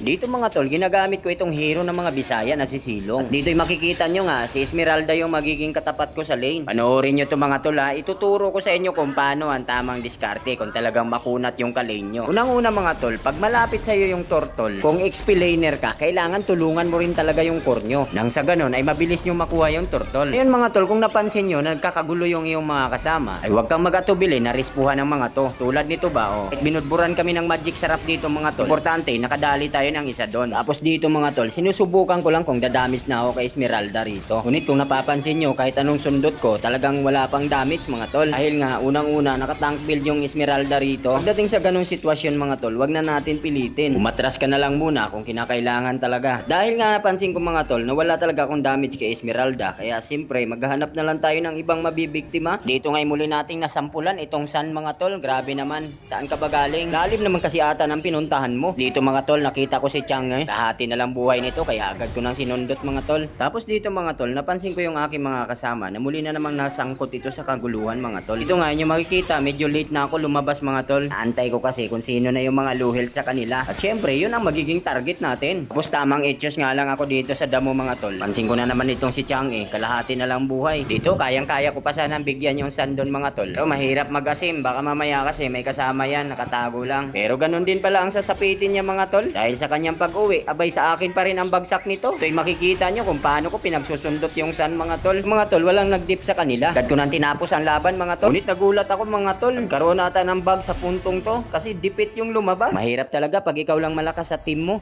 Dito mga tol, ginagamit ko itong hero ng mga Bisaya na si Silong. At dito'y makikita nyo nga, si Esmeralda yung magiging katapat ko sa lane. Panoorin nyo to mga tol ha, ituturo ko sa inyo kung paano ang tamang diskarte kung talagang makunat yung kalane nyo. Unang-una mga tol, pag malapit sa'yo yung turtle, kung XP laner ka, kailangan tulungan mo rin talaga yung core nyo. Nang sa ganun ay mabilis nyo makuha yung turtle. Ngayon mga tol, kung napansin nyo, nagkakagulo yung iyong mga kasama, ay huwag kang magatubili na rispuhan ng mga to. Tulad nito ba, oh. Binudburan kami ng magic sarap dito mga tol. Importante, nakadali tayo ng isa doon. Tapos dito mga tol, sinusubukan ko lang kung dadamis na ako kay Esmeralda rito. Ngunit kung napapansin nyo, kahit anong sundot ko, talagang wala pang damage mga tol. Dahil nga, unang-una, nakatank build yung Esmeralda rito. Pagdating sa ganong sitwasyon mga tol, wag na natin pilitin. Umatras ka na lang muna kung kinakailangan talaga. Dahil nga napansin ko mga tol, na wala talaga akong damage kay Esmeralda. Kaya siyempre, maghahanap na lang tayo ng ibang mabibiktima. Dito ngay muli nating nasampulan itong sun mga tol. Grabe naman. Saan ka ba galing? Lalim naman kasi ata ng pinuntahan mo. Dito mga tol, nakita ko si Chang eh. Lahati na lang buhay nito kaya agad ko nang sinundot mga tol. Tapos dito mga tol, napansin ko yung aking mga kasama na muli na namang nasangkot ito sa kaguluhan mga tol. Ito nga yung makikita, medyo late na ako lumabas mga tol. Antay ko kasi kung sino na yung mga luhil sa kanila. At syempre, yun ang magiging target natin. Tapos tamang etchos nga lang ako dito sa damo mga tol. Pansin ko na naman itong si Chang eh, kalahati na lang buhay. Dito, kayang-kaya ko pa sana bigyan yung sandon mga tol. So, mahirap mag-asim, baka mamaya kasi may kasama yan, nakatago lang. Pero ganun din pala ang sasapitin niya mga tol. Dahil sa kanyang pag-uwi, abay sa akin pa rin ang bagsak nito. Ito'y makikita nyo kung paano ko pinagsusundot yung san mga tol. Mga tol, walang nag-dip sa kanila. Agad ko nang tinapos ang laban mga tol. Ngunit nagulat ako mga tol. Karoon ata ng bag sa puntong to kasi dipit yung lumabas. Mahirap talaga pag ikaw lang malakas sa team mo.